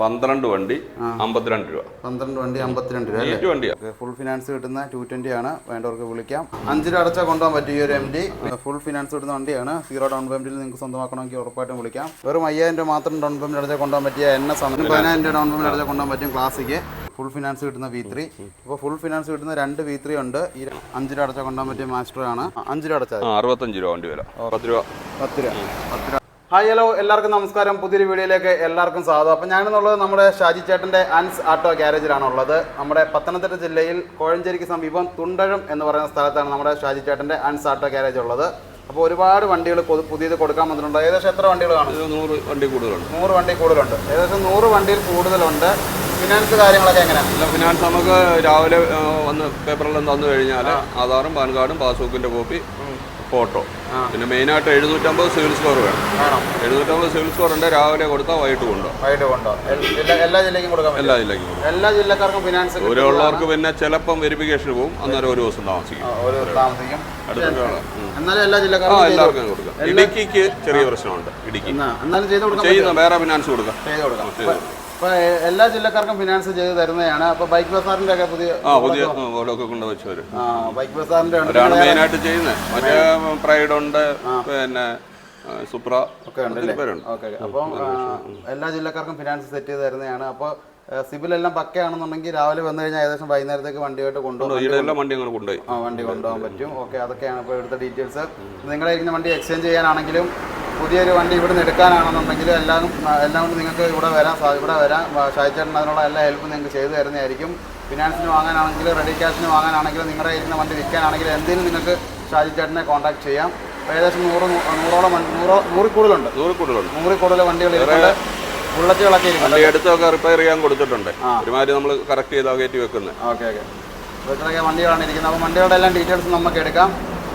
പന്ത്രണ്ട് വണ്ടി അമ്പത്തിരണ്ട് രൂപ. പന്ത്രണ്ട് വണ്ടി അമ്പത്തിരണ്ട് രൂപ അല്ലേ? ഫുൾ ഫിനാൻസ് കിട്ടുന്ന ടു ട്വന്റി ആണ്. വേണ്ടവർക്ക് വിളിക്കാം. അഞ്ച് രൂപ അടച്ചാൽ കൊണ്ടുപോകാൻ പറ്റും ഈ ഒരു എം ഡി ഫുൾ ഫിനാൻസ് കിട്ടുന്ന വണ്ടിയാണ്. സീറോ ഡൗൺ പേയ്മെന്റിൽ നിങ്ങൾക്ക് സ്വന്തമാക്കണമെങ്കിൽ ഉറപ്പായിട്ടും വിളിക്കാം. വെറും അയ്യായിരം രൂപ മാത്രം ഡൗൺ പേയ്മെന്റ് അടച്ചാൽ കൊണ്ടുപോകാൻ പറ്റിയ എന്നെ എസ് ആണ്. പതിനായിരം രൂപ ഡൗൺ പേയ്മെന്റ് അടച്ചാൽ കൊണ്ടുപോകാൻ പറ്റും ക്ലാസിക്ക് ഫുൾ ഫിനാൻസ് കിട്ടുന്ന വി ത്രീ ഇപ്പോൾ ഫുൾ ഫിനാൻസ് കിട്ടുന്ന രണ്ട് വി ത്രീ ഉണ്ട്. ഈ അഞ്ച് രൂപ അടച്ചാൽ കൊണ്ടുപോകാൻ പറ്റിയ മാസ്റ്റർ ആണ്. അഞ്ച് രൂപ അടച്ചാൽ അറുപത്തഞ്ച് രൂപ വണ്ടി വില പത്ത് രൂപ. പത്ത് രൂപ. പത്ത് രൂപ. ഹായ് ഹലോ എല്ലാവർക്കും നമസ്കാരം. പുതിയൊരു വീഡിയോയിലേക്ക് എല്ലാവർക്കും സ്വാഗതം. അപ്പം ഞാനെന്നുള്ളത് നമ്മുടെ ഷാജി ചേട്ടന്റെ അൻസ് ആട്ടോ ഉള്ളത് നമ്മുടെ പത്തനംതിട്ട ജില്ലയിൽ കോഴഞ്ചേരിക്ക് സമീപം തുണ്ടഴം എന്ന് പറയുന്ന സ്ഥലത്താണ് നമ്മുടെ ഷാജി ചേട്ടന്റെ അൻസ് ആട്ടോ ഗ്യാരേജ് ഉള്ളത്. അപ്പോൾ ഒരുപാട് വണ്ടികൾ പുതിയത് കൊടുക്കാൻ വന്നിട്ടുണ്ട്. ഏകദേശം എത്ര വണ്ടികൾ കാണും നൂറ് വണ്ടി കൂടുതലുണ്ട്. നൂറ് വണ്ടി കൂടുതലുണ്ട്. ഏകദേശം നൂറ് വണ്ടിയിൽ കൂടുതലുണ്ട്. ഫിനാൻസ് കാര്യങ്ങളൊക്കെ എങ്ങനെയാണ്? ഫിനാൻസ് നമുക്ക് രാവിലെ വന്ന് പേപ്പറെല്ലാം തന്നു കഴിഞ്ഞാൽ ആധാറും പാൻ കാർഡും പാസ്ബുക്കിന്റെ കോപ്പി ഫോട്ടോ. പിന്നെ മെയിനായിട്ട് എഴുന്നൂറ്റമ്പത് സിവിൽ സ്കോർ വേണം. എഴുന്നൂറ്റമ്പത് സിവിൽ സ്കോർ ഉണ്ട്. രാവിലെ കൊടുത്താൽ വൈകിട്ട് കൊണ്ടോ വൈകിട്ട് കൊണ്ടോ എല്ലാ ജില്ലയ്ക്കും കൊടുക്കാം എല്ലാ ജില്ലയ്ക്കും എല്ലാ ജില്ലക്കാർക്കും ഫിനാൻസ് ദൂരമുള്ളവർക്ക് പിന്നെ ചിലപ്പം വെരിഫിക്കേഷൻ പോകും. അന്നേരം ഒരു ദിവസം താമസിക്കും. എന്നാലും എല്ലാ ജില്ലക്കാർക്കും എല്ലാവർക്കും കൊടുക്കാം. ഇടുക്കിക്ക് ചെറിയ പ്രശ്നമുണ്ട്. ഇടുക്കി. എന്നാലും ചെയ്ത് ചെയ്യുന്ന വേറെ ഫിനാൻസ് കൊടുക്കാം. ചെയ്ത് കൊടുക്കാം. അപ്പൊ എല്ലാ ജില്ലക്കാർക്കും ഫിനാൻസ് ചെയ്ത് തരുന്നതാണ്. അപ്പൊ ബൈക്ക് ബസാറിന്റെ ഒക്കെ പുതിയ ആ പുതിയ ഓലൊക്കെ കൊണ്ടുവച്ച് വരും ആ ബൈക്ക് മെയിനായിട്ട് ചെയ്യുന്നത് മറ്റേ പ്രൈഡ് ഉണ്ട് പിന്നെ സുപ്ര ഒക്കെ ഉണ്ട് ഓക്കെ അപ്പം എല്ലാ ജില്ലക്കാർക്കും ഫിനാൻസ് സെറ്റ് ചെയ്ത് തരുന്നതാണ്. അപ്പോൾ സിബിൽ എല്ലാം പക്കയാണെന്നുണ്ടെങ്കിൽ രാവിലെ വന്നു കഴിഞ്ഞാൽ ഏകദേശം വൈകുന്നേരത്തേക്ക് വണ്ടിയായിട്ട് കൊണ്ടുപോകും വണ്ടി കൊണ്ടുപോയി. ആ വണ്ടി കൊണ്ടുപോകാൻ പറ്റും. ഓക്കെ അതൊക്കെയാണ് ഇപ്പോൾ ഇവിടുത്തെ ഡീറ്റെയിൽസ് നിങ്ങളുടെ ഇരിക്കുന്ന വണ്ടി എക്സ്ചേഞ്ച് ചെയ്യാനാണെങ്കിലും പുതിയൊരു വണ്ടി ഇവിടുന്ന് എടുക്കാനാണെന്നുണ്ടെങ്കിൽ എല്ലാം എല്ലാം കൊണ്ട് നിങ്ങൾക്ക് ഇവിടെ വരാം സാ- ഇവിടെ വരാം ഷായിച്ചേട്ടൻ അതിനുള്ള എല്ലാ ഹെൽപ്പും നിങ്ങൾക്ക് ചെയ്തു തരുന്നതായിരിക്കും. ഫിനാൻസിന് വാങ്ങാനാണെങ്കിൽ റെഡി ക്യാഷിന് വാങ്ങാനാണെങ്കിൽ നിങ്ങളുടെ ഇരിക്കുന്ന വണ്ടി വിൽക്കാനാണെങ്കിൽ എന്തിനും നിങ്ങൾക്ക് ഷാജിച്ചേട്ടനെ കോൺടാക്ട് ചെയ്യാം. ഏകദേശം നൂറ് നൂറോളം നൂറോ നൂറിൽ കൂടുതലുണ്ട് നൂറിൽ കൂടുതലുണ്ട് നൂറിൽ കൂടുതൽ വണ്ടികൾ ബുള്ളറ്റുകളൊക്കെ എടുത്തൊക്കെ റിപ്പയർ ചെയ്യാൻ കൊടുത്തിട്ടുണ്ട്. ഒരുമാതിരി നമ്മൾ കറക്റ്റ് ചെയ്താ കയറ്റി വെക്കുന്നത് ഓക്കെ ഓക്കെ. വണ്ടികളാണ് ഇരിക്കുന്നത്. അപ്പോൾ വണ്ടികളുടെ എല്ലാം ഡീറ്റെയിൽസ് നമുക്ക് എടുക്കാം.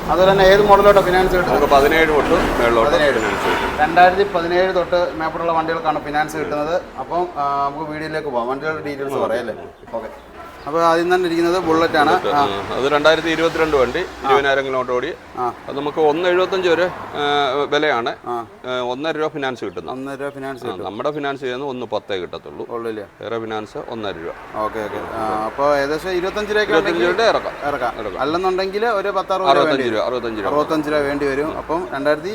അതുപോലെ തന്നെ ഏത് മോഡലോട്ട് ഫിനാൻസ് കിട്ടും നമുക്ക് പതിനേഴ് തൊട്ട് മേളിലോട്ട് പതിനേഴ്. രണ്ടായിരത്തി പതിനേഴ് തൊട്ട് മേപ്പോട്ടുള്ള വണ്ടികൾക്കാണ് ഫിനാൻസ് കിട്ടുന്നത്. അപ്പം നമുക്ക് വീഡിയോയിലേക്ക് പോകാം വണ്ടികളുടെ ഡീറ്റെയിൽസ് പറയാം അല്ലേ? ഓക്കെ. അപ്പോൾ ആദ്യം തന്നെ ഇരിക്കുന്നത് ബുള്ളറ്റ് ആണ്. അത് രണ്ടായിരത്തി ഇരുപത്തിരണ്ട് വണ്ടി ഇരുപതിനായിരം കിലോമീറ്റർ ഓടി അത് നമുക്ക് ഒന്ന് എഴുപത്തഞ്ച് വരെ വിലയാണ്. ഒന്നര രൂപ ഫിനാൻസ് കിട്ടുന്നത് ഒന്നര രൂപ ഫിനാൻസ് കിട്ടും. നമ്മുടെ ഫിനാൻസ് ചെയ്യുന്നത് ഒന്ന് പത്തേ കിട്ടത്തുള്ളൂ. വേറെ ഫിനാൻസ് ഒന്നര രൂപ. Okay okay. അപ്പോൾ ഏകദേശം ഇരുപത്തഞ്ച് രൂപ ഇറക്കാം. ഇറക്കാം. അല്ലെന്നുണ്ടെങ്കിൽ ഒരു വേണ്ടി അറുപത്തഞ്ച് രൂപ അറുപത്തഞ്ച് രൂപ. അറുപത്തഞ്ച് രൂപ വേണ്ടി വരും. അപ്പം രണ്ടായിരത്തി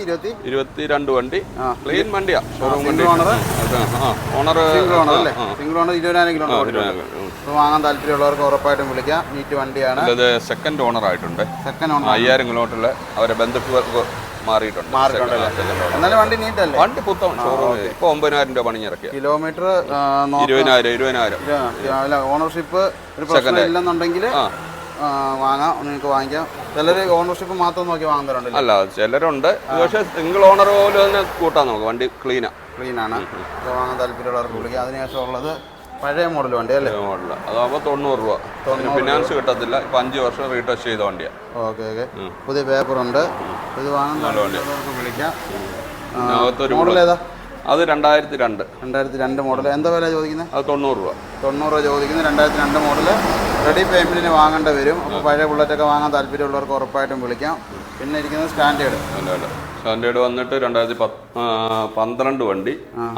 ഇരുപത്തി രണ്ട് വണ്ടി ക്ലീൻ വണ്ടിയാണ് ഷോറൂം വണ്ടി. Single owner owner single owner അല്ലേ? സിംഗിൾ ഓണർ ഇരുപതിനായിരം കിലോമീറ്റർ വാങ്ങാൻ താല്പര്യമുള്ളവർക്ക് ഉറപ്പായിട്ടും വിളിക്കാം. നീറ്റ് വണ്ടിയാണ്. ഇത് സെക്കൻഡ് ഓണർ ആയിട്ടുണ്ട്. സെക്കൻഡ് ഓണർ അയ്യായിരം കിലോമീറ്ററിൽ അവരെ ബന്ധുക്കൾക്ക് മാറിയിട്ടുണ്ട്. മാറിയിട്ടുണ്ടല്ലേ? എന്നാലും വണ്ടി വണ്ടി ഇപ്പൊ ഒമ്പതിനായിരം രൂപ കിലോമീറ്റർ ഇരുപതിനായിരം ഇരുപതിനായിരം. അല്ല ഓണർഷിപ്പ് ഒരു പ്രശ്നം ഇല്ലെന്നുണ്ടെങ്കിൽ. വാങ്ങാം നിങ്ങൾക്ക് വാങ്ങിക്കാം. ചിലർ ഓണർഷിപ്പ് മാത്രം നോക്കി വാങ്ങുന്നവരുണ്ടല്ലോ? അല്ല ചിലരുണ്ട്. പക്ഷേ സിംഗിൾ ഓണർ പോലും തന്നെ കൂട്ടാൻ നമുക്ക് വണ്ടി ക്ലീനാ ക്ലീനാണ് വാങ്ങാൻ താല്പര്യമുള്ളവർക്ക് വിളിക്കാം. അതിനുശേഷം ഉള്ളത് പഴയ മോഡൽ വണ്ടി അല്ലേ? മോഡൽ അതാകുമ്പോൾ തൊണ്ണൂറ് രൂപ. അതിന് ഫിനാൻസ് കിട്ടത്തില്ല. ഇപ്പൊ അഞ്ച് വർഷം റീടച്ച് ചെയ്ത വണ്ടിയാ. Okay okay. പുതിയ പേപ്പർ ഉണ്ട്. ഇത് വിളിക്കാം. മോഡൽ ഏതാ? അത് രണ്ടായിരത്തി രണ്ട് രണ്ടായിരത്തി രണ്ട് മോഡൽ എന്താ വില ചോദിക്കുന്നത്? അത് തൊണ്ണൂറ് രൂപ. തൊണ്ണൂറ് രൂപ ചോദിക്കുന്നത് രണ്ടായിരത്തി രണ്ട് മോഡൽ റെഡി പേയ്മെന്റിന് വാങ്ങേണ്ടി വരും. അപ്പോൾ പഴയ ബുള്ളറ്റൊക്കെ വാങ്ങാൻ താല്പര്യമുള്ളവർക്ക് ഉറപ്പായിട്ടും വിളിക്കാം. പിന്നെ ഇരിക്കുന്നത് സ്റ്റാൻഡേർഡ് സ്റ്റാൻഡേർഡ് വന്നിട്ട് രണ്ടായിരത്തി പന്ത്രണ്ട് വണ്ടി